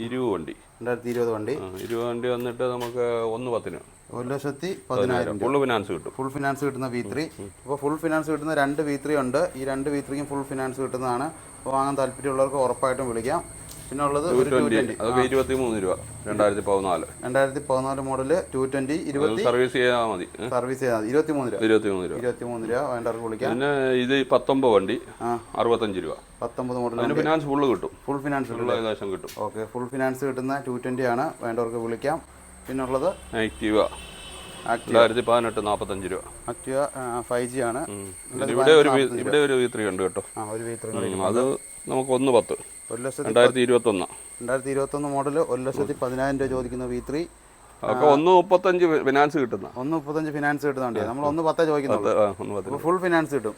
ഇരുപത് വണ്ടി. രണ്ടായിരത്തി ഇരുപത് വണ്ടി ഇരുപത് വണ്ടി വന്നിട്ട് നമുക്ക് ഒന്ന് പത്തിന്. ഒരു ലക്ഷത്തി പതിനായിരം. ഫുൾ ഫിനാൻസ് കിട്ടും. ഫുൾ ഫിനാൻസ് കിട്ടുന്ന വി ത്രീ അപ്പോൾ ഫുൾ ഫിനാൻസ് കിട്ടുന്ന രണ്ട് വി ത്രീ ഉണ്ട്. ഈ രണ്ട് വി ത്രീക്കും ഫുൾ ഫിനാൻസ് കിട്ടുന്നതാണ്. അപ്പോൾ വാങ്ങാൻ താല്പര്യമുള്ളവർക്ക് ഉറപ്പായിട്ടും വിളിക്കാം. പിന്നെ ഉള്ളത് ഒരു ടു അതൊക്കെ ഇരുപത്തി മൂന്ന് രൂപ. രണ്ടായിരത്തി പതിനാല് രണ്ടായിരത്തി പതിനാല് മോഡൽ ടു ട്വന്റി ഇരുപത്തി സർവീസ് ചെയ്താൽ മതി. സർവീസ് ചെയ്താൽ മതി. ഇരുപത്തി മൂന്ന് രൂപ. ഇരുപത്തി മൂന്ന് രൂപ. ഇരുപത്തി മൂന്ന് രൂപ വേണ്ടവർക്ക് വിളിക്കാം. പിന്നെ ഇത് പത്തൊമ്പത് വണ്ടി. അറുപത്തഞ്ച് രൂപ. പത്തൊമ്പത് മോഡൽ ഫിനാൻസ് ഫുള്ള് കിട്ടും. ഫുൾ ഫിനാൻസ് ഏകദേശം കിട്ടും. ഓക്കെ ഫുൾ ഫിനാൻസ് കിട്ടുന്ന ടു ട്വന്റി ആണ് വേണ്ടവർക്ക് വിളിക്കാം. പിന്നുള്ളത് ആക്റ്റീവ ആക്റ്റീവ രണ്ടായിരത്തി പതിനെട്ട് നാൽപ്പത്തഞ്ച് രൂപ ആക്റ്റീവ ഫൈവ് ജി ആണ്. ഇവിടെ ഒരു ഇവിടെ ഒരു വി ത്രീ ഉണ്ട് കേട്ടോ. അത് നമുക്ക് ഒന്ന് പത്ത്. ഒരു ലക്ഷത്തി രണ്ടായിരത്തി ഇരുപത്തൊന്ന് രണ്ടായിരത്തി ഇരുപത്തൊന്ന് മോഡൽ ഒരു ലക്ഷത്തി പതിനായിരം രൂപ ചോദിക്കുന്ന വി ത്രീ അതൊക്കെ ഒന്ന് മുപ്പത്തഞ്ച് ഫിനാൻസ് കിട്ടുന്ന. ഒന്ന് മുപ്പത്തഞ്ച് ഫിനാൻസ് കിട്ടുന്നുണ്ട് നമ്മൾ ഒന്ന് പത്തേ അപ്പോൾ ഫുൾ ഫിനാൻസ് കിട്ടും.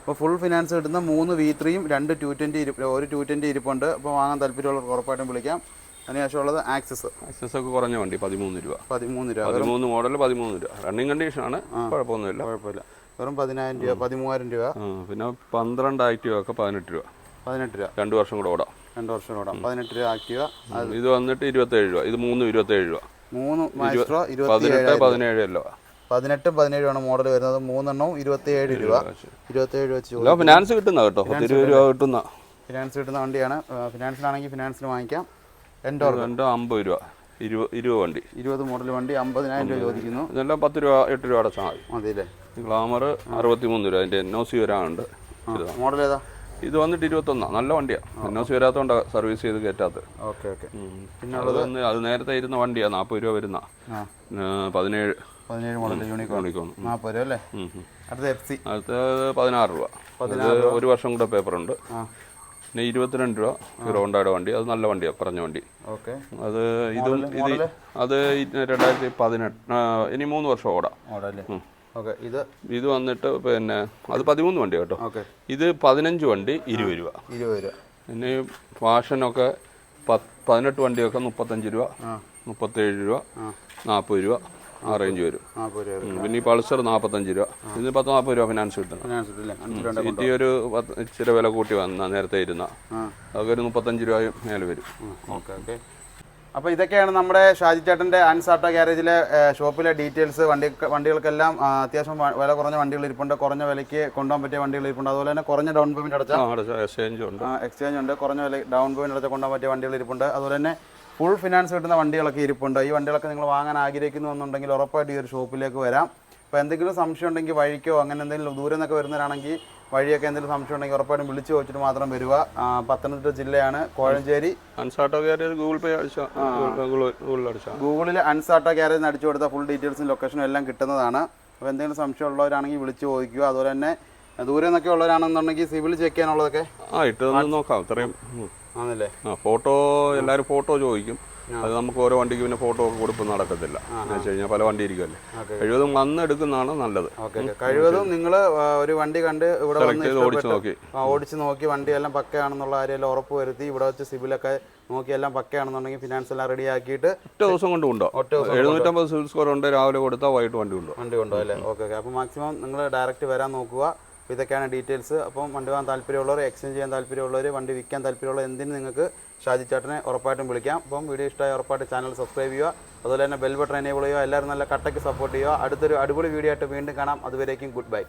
അപ്പോൾ ഫുൾ ഫിനാൻസ് കിട്ടുന്ന മൂന്ന് വി ത്രീയും രണ്ട് ടു ട്വന്റി ഒരു ടു ട്വന്റി ഇരിപ്പുണ്ട്. അപ്പോൾ വാങ്ങാൻ താല്പര്യമുള്ളവർക്ക് ഉറപ്പായിട്ടും വിളിക്കാം. അതിനുശേഷമുള്ളത് ആക്സസ് ആക്സസ് ഒക്കെ കുറഞ്ഞ വണ്ടി പതിമൂന്ന് രൂപ. പതിമൂന്ന് രൂപ. പതിമൂന്ന് മോഡൽ പതിമൂന്ന് രൂപ. റണ്ണിങ് കണ്ടീഷനാണ് കുഴപ്പമൊന്നുമില്ല. കുഴപ്പമില്ല. വെറും പതിനായിരം രൂപ പതിമൂവായിരം രൂപ. പിന്നെ പന്ത്രണ്ട് ആക്റ്റീവ് ഒക്കെ പതിനെട്ട് രൂപ. പതിനെട്ട് രൂപ. രണ്ട് വർഷം കൂടെ ഓടാം. രണ്ട് വർഷം ഓടാം. പതിനെട്ട് രൂപ ആക്റ്റീവ. ഇത് വന്നിട്ട് ഇരുപത്തേഴ് രൂപ. ഇത് മൂന്നും ഇരുപത്തേഴ് രൂപ. മൂന്ന് മാസ്ട്രോ പതിനെട്ട് പതിനേഴ് അല്ലോ. പതിനെട്ടും പതിനേഴുമാണ് മോഡൽ വരുന്നത്. മൂന്നെണ്ണവും ഇരുപത്തിയേഴ് രൂപ. ഇരുപത്തിയേഴ് വെച്ച് ഫിനാൻസ് കിട്ടുന്ന കേട്ടോ. ഇരുപത് രൂപ കിട്ടുന്ന. ഫിനാൻസ് കിട്ടുന്ന വണ്ടിയാണ്. ഫിനാൻസിലാണെങ്കിൽ ഫിനാൻസിന് വാങ്ങിക്കാം. രണ്ടോ രണ്ടോ അമ്പത് രൂപ. ഇരുപത് ഇരുപത് വണ്ടി. ഇരുപത് മോഡൽ വണ്ടി അമ്പതിനായിരം രൂപ ചോദിക്കുന്നു. ഇതെല്ലാം പത്ത് രൂപ എട്ട് രൂപ അടച്ചാൽ മതി. അതെ ഗ്ലാമർ അറുപത്തി മൂന്ന് രൂപ. അതിന്റെ എൻ ഒ സി വരാനുണ്ട് മോഡൽ ഏതാ? ഇത് വന്നിട്ട് ഇരുപത്തൊന്നാണ് നല്ല വണ്ടിയാണ് എൻ ഒ സി വരാത്തതുകൊണ്ടാണ് സർവീസ് ചെയ്ത് കയറ്റാത്തത് ഓക്കെ ഓക്കെ. പിന്നെ അത് വന്ന് അത് നേരത്തെ ഇരുന്ന വണ്ടിയാണ് നാൽപ്പത് രൂപ വരുന്ന. പതിനേഴ്. പതിനേഴ് മോഡൽ യൂണിക്കോൺ യൂണിക്കോൺ നാൽപ്പത് രൂപ അല്ലേ? ഉം, ഉം. അടുത്ത എഫ് സി അടുത്തത് പതിനാറ് രൂപ. അത് ഒരു വർഷം കൂടെ പേപ്പർ ഉണ്ട് പിന്നെ ഇരുപത്തിരണ്ട് രൂപ ഹീറോണ്ടയുടെ വണ്ടി. അത് നല്ല വണ്ടിയാ പറഞ്ഞ വണ്ടി. ഓക്കെ. അത് ഇതും ഇത് അത് രണ്ടായിരത്തി പതിനെട്ട് ഇനി മൂന്ന് വർഷം ഓടാം. ഇത്? ഇത് വന്നിട്ട് പിന്നെ അത് പതിമൂന്ന് വണ്ടി കേട്ടോ. ഓക്കെ. ഇത് പതിനഞ്ച് വണ്ടി ഇരുപത് രൂപ. ഇരുപത് രൂപ. പിന്നെ ഫാഷനൊക്കെ പതിനെട്ട് വണ്ടിയൊക്കെ മുപ്പത്തഞ്ച് രൂപ മുപ്പത്തേഴ് രൂപ നാൽപ്പത് രൂപ ആ റേഞ്ച് വരും. രൂപ പിന്നെ ഈ പൾസർ നാൽപ്പത്തഞ്ച് രൂപ. ഇതിന് പത്ത് നാൽപ്പത് രൂപ ഫിനാൻസ് അഞ്ച് സിറ്റി ഒരു ഇച്ചിരി വില കൂട്ടി വന്ന നേരത്തെ ഇരുന്ന. അതൊക്കെ ഒരു മുപ്പത്തഞ്ച് രൂപയും മേലെ വരും. Okay okay. അപ്പോൾ ഇതൊക്കെയാണ് നമ്മുടെ ഷാജി ചേട്ടന്റെ അൻസാട്ട ഗ്യാരേജിലെ ഷോപ്പിലെ ഡീറ്റെയിൽസ്. വണ്ടി വണ്ടികൾക്കെല്ലാം അത്യാവശ്യം വില കുറഞ്ഞ വണ്ടികൾ ഇരിപ്പുണ്ട്. കുറഞ്ഞ വിലയ്ക്ക് കൊണ്ടുപോകാൻ പറ്റിയ വണ്ടികൾ ഇരിപ്പുണ്ട്. അതുപോലെ തന്നെ കുറഞ്ഞ ഡൗൺ പേയ്മെന്റ് അടച്ച എക്സ്ചേഞ്ച് ഉണ്ട്. എക്സ്ചേഞ്ച് ഉണ്ട്. കുറഞ്ഞ വില ഡൗൺ പേയ്മെന്റ് അടച്ച കൊണ്ടുപോകാൻ പറ്റിയ വണ്ടികൾ ഇരിപ്പുണ്ട്. അതുപോലെ തന്നെ ഫുൾ ഫിനാൻസ് കിട്ടുന്ന വണ്ടികളൊക്കെ ഇരിപ്പുണ്ട്. ഈ വണ്ടികളൊക്കെ നിങ്ങൾ വാങ്ങാൻ ആഗ്രഹിക്കുന്നു എന്നുണ്ടെങ്കിൽ ഉറപ്പായിട്ട് ഈ ഒരു ഷോപ്പിലേക്ക് വരാം. അപ്പോൾ എന്തെങ്കിലും സംശയം ഉണ്ടെങ്കിൽ വഴിക്കോ അങ്ങനെ എന്തെങ്കിലും ദൂരെ നിന്നൊക്കെ വരുന്നവരാണെങ്കിൽ വഴിയൊക്കെ എന്തെങ്കിലും സംശയം ഉണ്ടെങ്കിൽ ഉറപ്പായിട്ടും വിളിച്ചു ചോദിച്ചിട്ട് മാത്രം വരിക. പത്തനംതിട്ട ജില്ലയാണ് കോഴഞ്ചേരി. അൺസാട്ടോ ഗ്യാരേജ് ഗൂഗിൾ പേ ഗൂഗിളിൽ അൺസാട്ടോ ഗ്യാരേജ് അടിച്ചു കൊടുത്ത ഫുൾ ഡീറ്റെയിൽസും ലൊക്കേഷനും എല്ലാം കിട്ടുന്നതാണ്. അപ്പോൾ എന്തെങ്കിലും സംശയം ഉള്ളവരാണെങ്കിൽ വിളിച്ച് ചോദിക്കുക. അതുപോലെ തന്നെ ദൂരെ നിന്നൊക്കെ ഉള്ളവരാണെന്നുണ്ടെങ്കിൽ സിവിൽ ചെക്ക് ചെയ്യാനുള്ളതൊക്കെ ആ ഇട്ട് നോക്കാം. ഇത്രയും ആണല്ലേ? ആ ഫോട്ടോ എല്ലാവരും ഫോട്ടോ ചോദിക്കും. അത് നമുക്ക് ഓരോ വണ്ടിക്ക് പിന്നെ ഫോട്ടോ ഒക്കെ കൊടുപ്പ് നടക്കത്തില്ല. എന്ന് വെച്ച് കഴിഞ്ഞാൽ പല വണ്ടി ഇരിക്കുമല്ലേ കഴിവതും വന്ന് എടുക്കുന്നതാണ് നല്ലത്. കഴിവതും നിങ്ങൾ ഒരു വണ്ടി കണ്ട് ഇവിടെ ഓടിച്ച് നോക്കി. ഓടിച്ചു നോക്കി വണ്ടി എല്ലാം പക്കയാണെന്നുള്ള കാര്യമെല്ലാം ഉറപ്പ് വരുത്തി ഇവിടെ വെച്ച് സിബിലൊക്കെ നോക്കി എല്ലാം പക്കയാണെന്നുണ്ടെങ്കിൽ ഫിനാൻസ് എല്ലാം റെഡി ആക്കിയിട്ട് ഒറ്റ ദിവസം കൊണ്ട് ഉണ്ടോ എഴുന്നൂറ്റമ്പത് സിവിൽ സ്കോർ ഉണ്ട് രാവിലെ കൊടുത്താൽ വൈകിട്ട് വണ്ടി ഉണ്ടോ വണ്ടി ഉണ്ടോ അല്ലേ? Okay okay. അപ്പോൾ മാക്സിമം നിങ്ങൾ ഡയറക്റ്റ് വരാൻ നോക്കുക. അപ്പോൾ ഇതൊക്കെയാണ് ഡീറ്റെയിൽസ് അപ്പം വണ്ടി വാങ്ങാൻ താല്പര്യമുള്ളവർ എക്സ്ചേഞ്ച് ചെയ്യാൻ താല്പര്യമുള്ളവർ വണ്ടി വിൽക്കാൻ താല്പര്യമുള്ളവർ എന്തിനും നിങ്ങൾക്ക് ഷാജി ചേട്ടനെ ഉറപ്പായിട്ടും വിളിക്കാം. അപ്പം വീഡിയോ ഇഷ്ടമായി ഉറപ്പായിട്ട് ചാനൽ സബ്സ്ക്രൈബ് ചെയ്യുക. അതുപോലെ തന്നെ ബെൽ ബട്ടൺ എനേബിൾ ചെയ്യുക. എല്ലാവരും നല്ല കട്ടയ്ക്ക് സപ്പോർട്ട് ചെയ്യുക. അടുത്തൊരു അടിപൊളി വീഡിയോ ആയിട്ട് വീണ്ടും കാണാം. അതുവരേക്കും ഗുഡ് ബൈ